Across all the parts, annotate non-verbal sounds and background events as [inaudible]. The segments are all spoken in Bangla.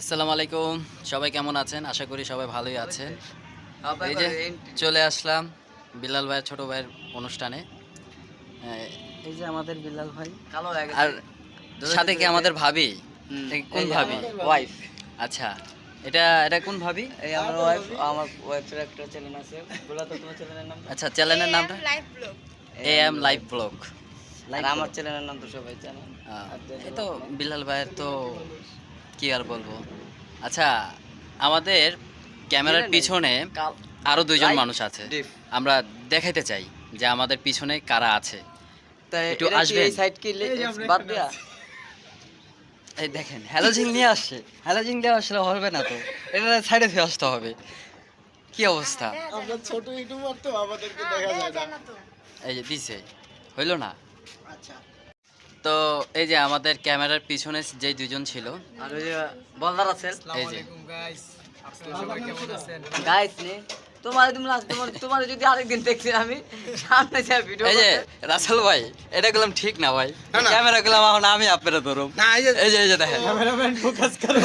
আসসালামু আলাইকুম। সবাই কেমন আছেন? আশা করি সবাই ভালোই আছেন। এই যে চলে আসলাম বিলাল ভাইয়ের ছোট ভাইয়ের অনুষ্ঠানে। আহ, এই যে আমাদের বিলাল ভাই। কালো হয়ে আর সাথে কি আমাদের ভাবি? কোন ভাবি? ওয়াইফ আচ্ছা এটা এটা কোন ভাবি? এই আমার ওয়াইফ আমার ওয়াইফের একটা চ্যানেল আছে। বলো তো তোমার চ্যানেলের নাম? আচ্ছা চ্যানেলের নামটা? এ এম লাইভ ব্লগ আর আমার চ্যানেলের নাম তো সবাই জানে। এই তো বিলাল ভাইয়ের তো কি আর বলব? আচ্ছা আমাদের ক্যামেরার পিছনে আরও দুইজন মানুষ আছে। আমরা দেখাইতে চাই যে আমাদের পিছনে কারা আছে। একটু? এই সাইড কি বাদ দিয়া? এই দেখেন হ্যালোজিং নিয়ে আসছে। হ্যালোজিং দিয়ে আসলে হবে না তো। এটা সাইডে ফিরে আসতে হবে। কি অবস্থা? আমরা ছোট ইউটিউবার তো আমাদেরকে দেখা যায় না। এই যে দিছে। হইল না? আচ্ছা। তো এই যে আমাদের ক্যামেরার পিছনে যে দুজন ছিল। আর ওই যে বলদার আছে। এই যে। গাইস আপনারা সবাই কেমন আছেন? গাইস নে। তোমার তুমি লাস্ট তোমার তোমার যদি আরেকদিন দেখছি আমি সামনে যা ভিডিও এই যে রাসেল ভাই এটা গেলাম ঠিক না ভাই? ক্যামেরা গেলাম এখন আমি আপনারা ধরুন না এই যে এই যে দেখেন। ক্যামেরাম্যান ফোকাস করো।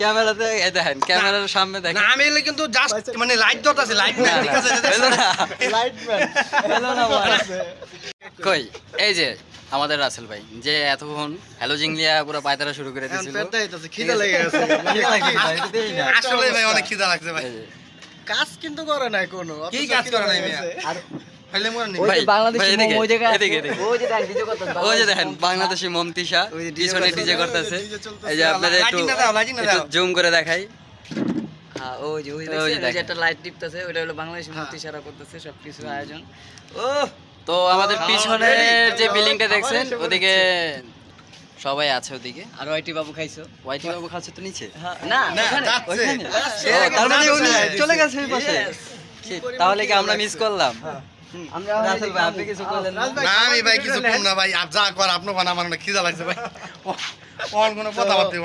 ক্যামেরাতে এই দেখেন ক্যামেরার সামনে না আমি কিন্তু জাস্ট মানে লাইট দট আছে লাইট না, ঠিক আছে লাইট ম্যান হইল না। ভাই। কই? এই যে আমাদের রাসেল ভাই যে এতক্ষণ হ্যালো জিংলিয়া পুরো পায়তারা শুরু করে দিয়েছিল খিদে লেগে গেছে। [laughs] আসলে ভাই অনেক খিদা লাগছে ভাই। কাজ কিন্তু করে নাই কোনো কি কাজ করে নাই আর বাংলাদেশি করতেছে ওই যে দেখেন বাংলাদেশি মমতিশা ওই যে DJ পিছনে ডিজে করতেছে। এই যে আপনাদের একটু। জুম করে দেখাই। হ্যাঁ ওই যে ওই যে। একটা লাইট টিপতেছে ওইটা হলো বাংলাদেশি মূর্তি সারা করতেছে সবকিছু আয়োজন। ও তো আমাদের পিছনে যে বিল্ডিংটা দেখছেন ওদিকে সবাই আছে ওদিকে। আর ওয়াইটি বাবু খাইছো? ওয়াইটি বাবু খাচ্ছে তো নিচে? না না তার মানে উনি চলে গেছে ওই পাশে। তাহলে কি আমরা মিস করলাম? আমরা আপনি কিছু করলেন না? না আমি ভাই কিছু কম না ভাই যা কর আপনি কোন আমার কি খিদা লাগছে ভাই। কোন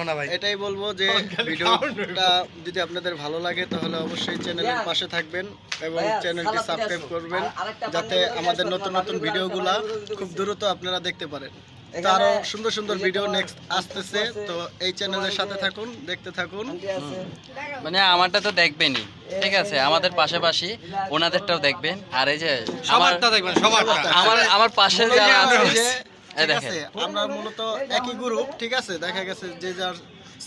না ভাই। এটাই বলব যে ভিডিওটা যদি আপনাদের ভালো লাগে তাহলে অবশ্যই চ্যানেলের পাশে থাকবেন এবং চ্যানেলটি সাবস্ক্রাইব করবেন যাতে আমাদের নতুন নতুন ভিডিওগুলা খুব দ্রুত আপনারা দেখতে পারেন। তো আরও সুন্দর সুন্দর ভিডিও নেক্সট আসতেছে। তো এই চ্যানেলের সাথে থাকুন দেখতে থাকুন। মানে আমারটা তো দেখবেনই ঠিক আছে? আমাদের পাশাপাশি ওনাদেরটাও দেখবেন। আর এই যে আমার সবারটা দেখবেন সবারটা। আমার আমার পাশে যারা আছে ঠিক আছে আমরা মূলত একই গ্রুপ ঠিক আছে? দেখা গেছে যে যার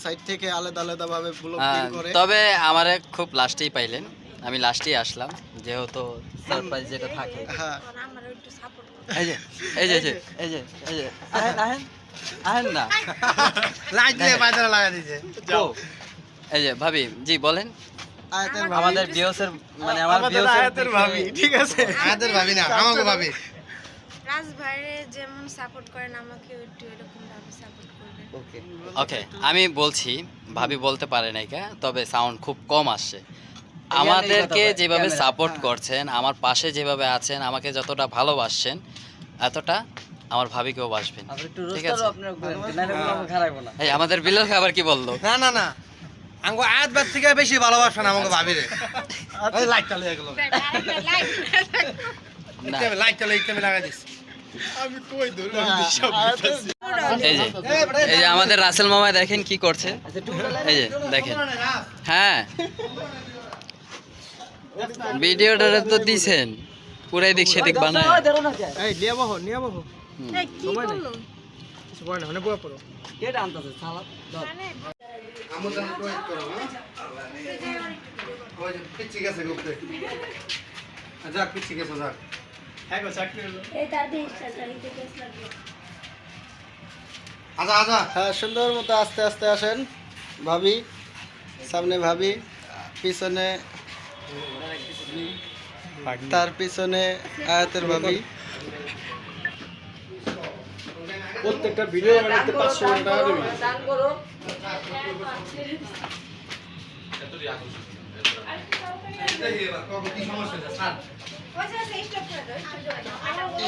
সাইড থেকে আলাদা আলাদা ভাবে ব্লগ করে। তবে আমারে খুব লাস্টেই পাইলেন। আমি লাস্টেই আসলাম যেহেতু সারপ্রাইজ যেটা থাকে। হ্যাঁ। এই যে এই যে এই যে এই যে আহেন আহেন আহেন না। লাইট দিয়ে বাইরে লাগা দিয়েছে ও, এই যে ভাবি জি বলেন। আমাদের বিওসের মানে আমার বিওসের ভাবি ঠিক আছে? আমাদের ভাবি না আমাকে ভাবি। রাজ ভাইরে যেমন সাপোর্ট করেন আমাকে একটু এরকম ভাবে সাপোর্ট করবেন। ওকে ওকে আমি বলছি ভাবি বলতে পারে নাই কা তবে সাউন্ড খুব কম আসছে। আমাদেরকে যেভাবে সাপোর্ট করছেন আমার পাশে যেভাবে আছেন আমাকে যতটা ভালোবাসছেন এতটা আমার ভাবিকেও বাসবেন। ঠিক আছে? এই আমাদের বিলাল খাবার কি বলল? না না না। থেকে বেশি ভালোবাসেন আমাকে ভাবি রে ওই লাইটটা লয়ে গেল। না লাইটটা লয়ে ইকতে আয়াতের এই যে এই যে আমাদের রাসেল মামা দেখেন কি করছে? এই যে দেখেন। হ্যাঁ। ভিডিওটা তো দিছেন। পুরাই দিক সেদিক বানায়। এই নিয়ে বহ নিয়ে বহ। এই কি করল না মানে বুয়া পড়ো। কে টানতাছে সালাদ ধর। আমাদের করো ওই যে পিচ্ছি গেছে গুপ্তে যাক পিচ্ছি গেছে যাক। হ্যাঁ গো চাকরি হলো এই দাদি স্টাইলটা কেস লাগবে আজা আজা হ্যাঁ সুন্দর মতো আস্তে আস্তে আসেন। ভাবি সামনে ভাবি পিছনে তার পিছনে আয়াতের ভাবি। প্রত্যেকটা ভিডিও বানাতে পাঁচশো টাকা দেবে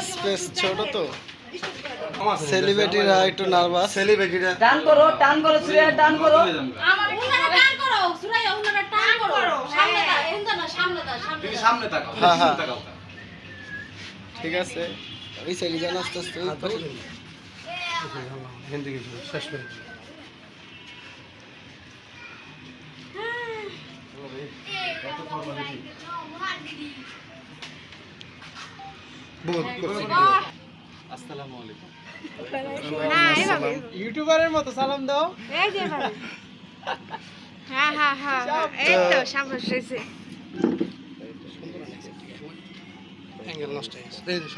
স্পেস ছোট তো। সেলিব্রিটিরা একটু নার্ভাস সেলিব্রিটিরা টান করো টান করো শ্রেয়া টান করো। আমার উনারা টান করো সুরাইয়া উনারা টান করো সামনে এন্দ না সামনে দা সামনে দা হ্যাঁ। হ্যাঁ ঠিক আছে। ওই সাইডে ওই তো। হিন্দি কিছু শেষ করে ইউটিউবারের মতো সালাম দাও হ্যাঁ হ্যাঁ হ্যাঁ এই তো এসেছে অ্যাঙ্গেল নষ্ট হয়ে গেছে